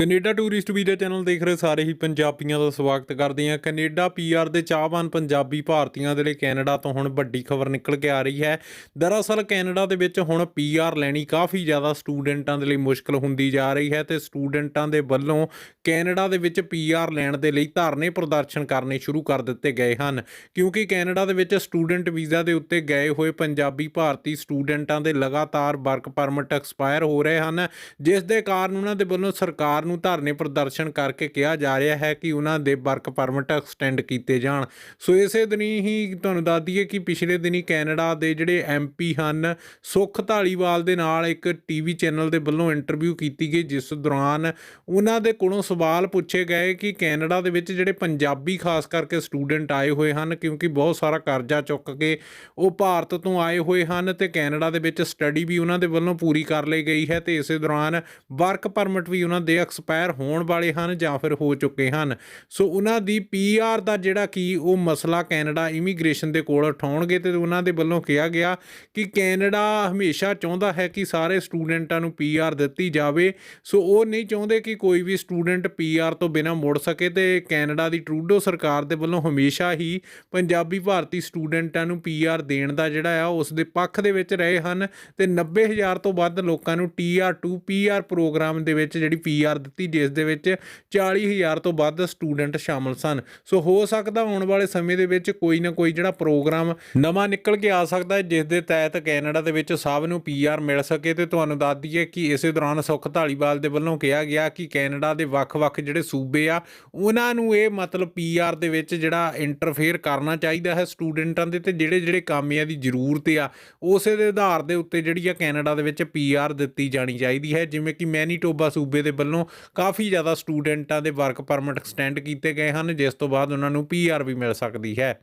Canada tourist visa channel ਦੇਖ ਰਹੇ ਸਾਰੇ ਹੀ ਪੰਜਾਬੀਆਂ ਦਾ ਸਵਾਗਤ ਕਰਦੇ ਹਾਂ। ਕੈਨੇਡਾ ਪੀਆਰ ਦੇ ਚਾਹਵਾਨ ਪੰਜਾਬੀ ਭਾਰਤੀਆਂ ਦੇ ਲਈ ਕੈਨੇਡਾ ਤੋਂ ਹੁਣ ਵੱਡੀ ਖਬਰ ਨਿਕਲ ਕੇ ਆ ਰਹੀ ਹੈ। ਦਰਅਸਲ ਕੈਨੇਡਾ ਦੇ ਵਿੱਚ ਹੁਣ ਪੀਆਰ ਲੈਣੀ ਕਾਫੀ ਜ਼ਿਆਦਾ ਸਟੂਡੈਂਟਾਂ ਦੇ ਲਈ ਮੁਸ਼ਕਲ ਹੁੰਦੀ ਜਾ ਰਹੀ ਹੈ ਤੇ ਸਟੂਡੈਂਟਾਂ ਦੇ ਵੱਲੋਂ ਕੈਨੇਡਾ ਦੇ ਵਿੱਚ ਪੀਆਰ ਲੈਣ ਦੇ ਲਈ ਧਰਨੇ ਪ੍ਰਦਰਸ਼ਨ ਕਰਨੇ ਸ਼ੁਰੂ ਕਰ ਦਿੱਤੇ ਗਏ ਹਨ। ਕਿਉਂਕਿ ਕੈਨੇਡਾ ਦੇ ਵਿੱਚ ਸਟੂਡੈਂਟ ਵੀਜ਼ਾ ਦੇ ਉੱਤੇ ਗਏ ਹੋਏ ਪੰਜਾਬੀ ਭਾਰਤੀ ਸਟੂਡੈਂਟਾਂ ਦੇ ਲਗਾਤਾਰ ਵਰਕ ਪਰਮਿਟ ਐਕਸਪਾਇਰ ਹੋ ਰਹੇ ਹਨ। ਜਿਸ ਦੇ ਕਾਰਨ ਉਹਨਾਂ ਦੇ ਵੱਲੋਂ ਸਰਕਾਰ ਨੂੰ ਧਰਨੇ ਪ੍ਰਦਰਸ਼ਨ ਕਰਕੇ ਕਿਹਾ ਜਾ ਰਿਹਾ ਹੈ ਕਿ ਉਹਨਾਂ ਦੇ ਵਰਕ ਪਰਮਿਟ ਐਕਸਟੈਂਡ ਕੀਤੇ ਜਾਣ। ਸੋ ਇਸੇ ਦਿਨੀ ਹੀ ਤੁਹਾਨੂੰ ਦੱਸ ਦਈਏ ਕਿ ਪਿਛਲੇ ਦਿਨੀ ਕੈਨੇਡਾ ਦੇ ਜਿਹੜੇ ਐਮਪੀ ਹਨ, ਸੁਖ ਧਾਲੀਵਾਲ ਦੇ ਨਾਲ ਇੱਕ ਟੀਵੀ ਚੈਨਲ ਦੇ ਵੱਲੋਂ ਇੰਟਰਵਿਊ ਕੀਤੀ ਗਈ, ਜਿਸ ਦੌਰਾਨ ਉਹਨਾਂ ਦੇ ਕੋਲੋਂ ਸਵਾਲ ਪੁੱਛੇ ਗਏ ਕਿ ਕੈਨੇਡਾ ਦੇ ਵਿੱਚ ਜਿਹੜੇ ਪੰਜਾਬੀ ਖਾਸ ਕਰਕੇ ਸਟੂਡੈਂਟ ਆਏ ਹੋਏ ਹਨ, ਕਿਉਂਕਿ ਬਹੁਤ ਸਾਰਾ ਕਰਜ਼ਾ ਚੁੱਕ ਕੇ ਉਹ ਭਾਰਤ ਤੋਂ ਆਏ ਹੋਏ ਹਨ ਤੇ ਕੈਨੇਡਾ ਦੇ ਵਿੱਚ ਸਟੱਡੀ ਵੀ ਉਹਨਾਂ ਦੇ ਵੱਲੋਂ ਪੂਰੀ ਕਰ ਲਈ ਗਈ ਹੈ ਤੇ ਇਸੇ ਦੌਰਾਨ ਵਰਕ ਪਰਮਿਟ ਵੀ ਉਹਨਾਂ ਦੇ ਐਕਸਪਾਇਰ ਹੋਣ ਵਾਲੇ ਹਨ ਜਾਂ ਫਿਰ ਹੋ ਚੁੱਕੇ ਹਨ। ਸੋ ਉਹਨਾਂ ਦੀ ਪੀਆਰ ਦਾ ਜਿਹੜਾ ਕੀ ਉਹ ਮਸਲਾ ਕੈਨੇਡਾ ਇਮੀਗ੍ਰੇਸ਼ਨ ਦੇ ਕੋਲ ਉਠਾਉਣਗੇ ਤੇ ਉਹਨਾਂ ਦੇ ਵੱਲੋਂ ਕਿਹਾ ਗਿਆ ਕਿ ਕੈਨੇਡਾ ਹਮੇਸ਼ਾ ਚਾਹੁੰਦਾ ਹੈ ਕਿ ਸਾਰੇ ਸਟੂਡੈਂਟਾਂ ਨੂੰ ਪੀਆਰ ਦਿੱਤੀ ਜਾਵੇ। ਸੋ ਉਹ ਨਹੀਂ ਚਾਹੁੰਦੇ ਕਿ ਕੋਈ ਵੀ ਸਟੂਡੈਂਟ ਪੀਆਰ ਤੋਂ ਬਿਨਾਂ ਮੁੜ ਸਕੇ ਤੇ ਕੈਨੇਡਾ ਦੀ ਟਰੂਡੋ ਸਰਕਾਰ ਦੇ ਵੱਲੋਂ ਹਮੇਸ਼ਾ ਹੀ ਪੰਜਾਬੀ ਭਾਰਤੀ ਸਟੂਡੈਂਟਾਂ ਨੂੰ ਪੀਆਰ ਦੇਣ ਦਾ ਜਿਹੜਾ ਆ, ਉਸ ਦੇ ਪੱਖ ਦੇ ਵਿੱਚ ਰਹੇ ਹਨ ਤੇ 90000 ਤੋਂ ਵੱਧ ਲੋਕਾਂ ਨੂੰ TR2 PR ਪ੍ਰੋਗਰਾਮ ਦੇ ਵਿੱਚ ਜਿਹੜੀ ਪੀਆਰ ਦਿੱਤੀ, ਜਿਸ ਦੇ ਵਿੱਚ 40000 ਤੋਂ ਵੱਧ ਸਟੂਡੈਂਟ ਸ਼ਾਮਲ ਸਨ। ਸੋ ਹੋ ਸਕਦਾ ਆਉਣ ਵਾਲੇ ਸਮੇਂ ਦੇ ਵਿੱਚ ਕੋਈ ਨਾ ਕੋਈ ਜਿਹੜਾ ਪ੍ਰੋਗਰਾਮ ਨਵਾਂ ਨਿਕਲ ਕੇ ਆ ਸਕਦਾ ਹੈ, ਜਿਸ ਦੇ ਤਹਿਤ ਕੈਨੇਡਾ ਦੇ ਵਿੱਚ ਸਭ ਨੂੰ ਪੀਆਰ ਮਿਲ ਸਕੇ। ਤੇ ਤੁਹਾਨੂੰ ਦੱਸ ਦਈਏ ਕਿ ਇਸੇ ਦੌਰਾਨ ਸੁਖ ਧਾਲੀਵਾਲ ਦੇ ਵੱਲੋਂ ਕਿਹਾ ਗਿਆ ਕਿ ਕੈਨੇਡਾ ਦੇ ਵੱਖ-ਵੱਖ ਜਿਹੜੇ ਸੂਬੇ ਆ, ਉਹਨਾਂ ਨੂੰ ਇਹ ਮਤਲਬ ਪੀਆਰ ਦੇ ਵਿੱਚ ਜਿਹੜਾ ਇੰਟਰਫੇਅਰ ਕਰਨਾ ਚਾਹੀਦਾ ਹੈ ਸਟੂਡੈਂਟਾਂ ਦੇ ਤੇ ਜਿਹੜੇ ਜਿਹੜੇ ਕਾਮਿਆਂ ਦੀ ਜ਼ਰੂਰਤ ਆ, ਉਸੇ ਦੇ ਆਧਾਰ ਦੇ ਉੱਤੇ ਜਿਹੜੀ ਆ ਕੈਨੇਡਾ ਦੇ ਵਿੱਚ ਪੀਆਰ ਦਿੱਤੀ ਜਾਣੀ ਚਾਹੀਦੀ ਹੈ। ਜਿਵੇਂ ਕਿ ਮੈਨੀਟੋਬਾ ਸੂਬੇ ਦੇ ਵੱਲੋਂ ਕਾਫੀ ਜ਼ਿਆਦਾ ਸਟੂਡੈਂਟਾਂ ਦੇ ਵਰਕ ਪਰਮਿਟ ਐਕਸਟੈਂਡ ਕੀਤੇ ਗਏ ਹਨ, ਜਿਸ ਤੋਂ ਬਾਅਦ ਉਹਨਾਂ ਨੂੰ ਪੀਆਰ ਵੀ ਮਿਲ ਸਕਦੀ ਹੈ।